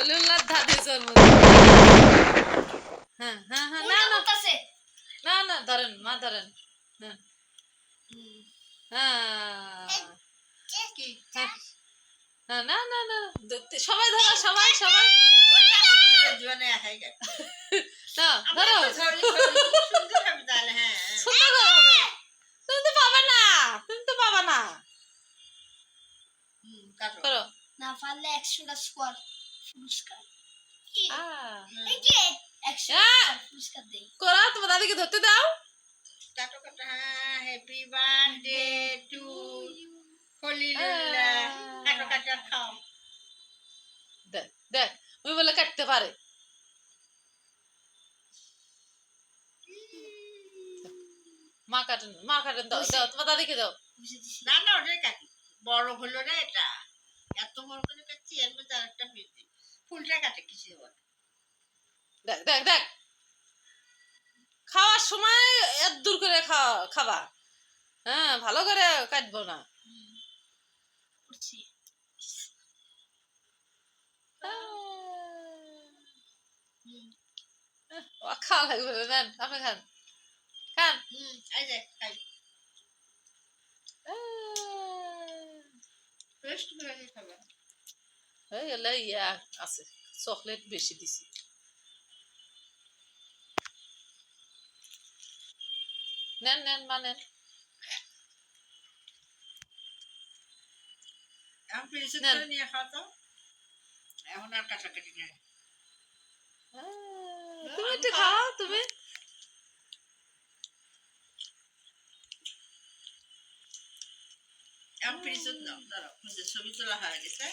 হলুল্লার জন্মদিন হ্যাঁ হ্যাঁ হ্যাঁ না না। না না ধরেন মা ধরেন। হ্যাঁ। হ্যাঁ। কি? হ্যাঁ। হ্যাঁ, না না না সবাই ধরো সবাই সবাই। ধরো। সুন্দর হবে। তুমি তো পাবে না তুমি তো পাবা না। করো। না পারলে একশোটা স্কোয়ার পুরস্কার করো তোমার দাদিকে ধরতে দাও। কাটো কাটো হ্যাপি বার্থডে টু খলিলুল্লাহ কাটো কাটো আর খাও। দেখ দেখ ওই বলে কাটতে পারে। মা কাটেন মা কাটেন দাও দাও তোমার দাদিকে দাও। না না ওটাই কাটি। বড় হলো রে এটা এত বড় করে কাটছি এর মধ্যে আরেকটা পেয়েছি ফুলটা কিছু বলে দেখ দেখ দেখ। খাওয়ার সময় এত দূর করে খাওয়া খাবা। হ্যাঁ ভালো করে কাটবো না। ও খাওয়া লাগবে না নেন আপনি খান। খান। টেস্ট করে দিয়ে এলে ইয়া আছে চকলেট বেশি দিছি। নেন নেন মা নেন। এখন আর কাটাকাটি নেই। তুমি একটু খাও তুমি। এখন পিরিচুত নাও দাঁড়াও ছবি তোলা হয়ে গেছে।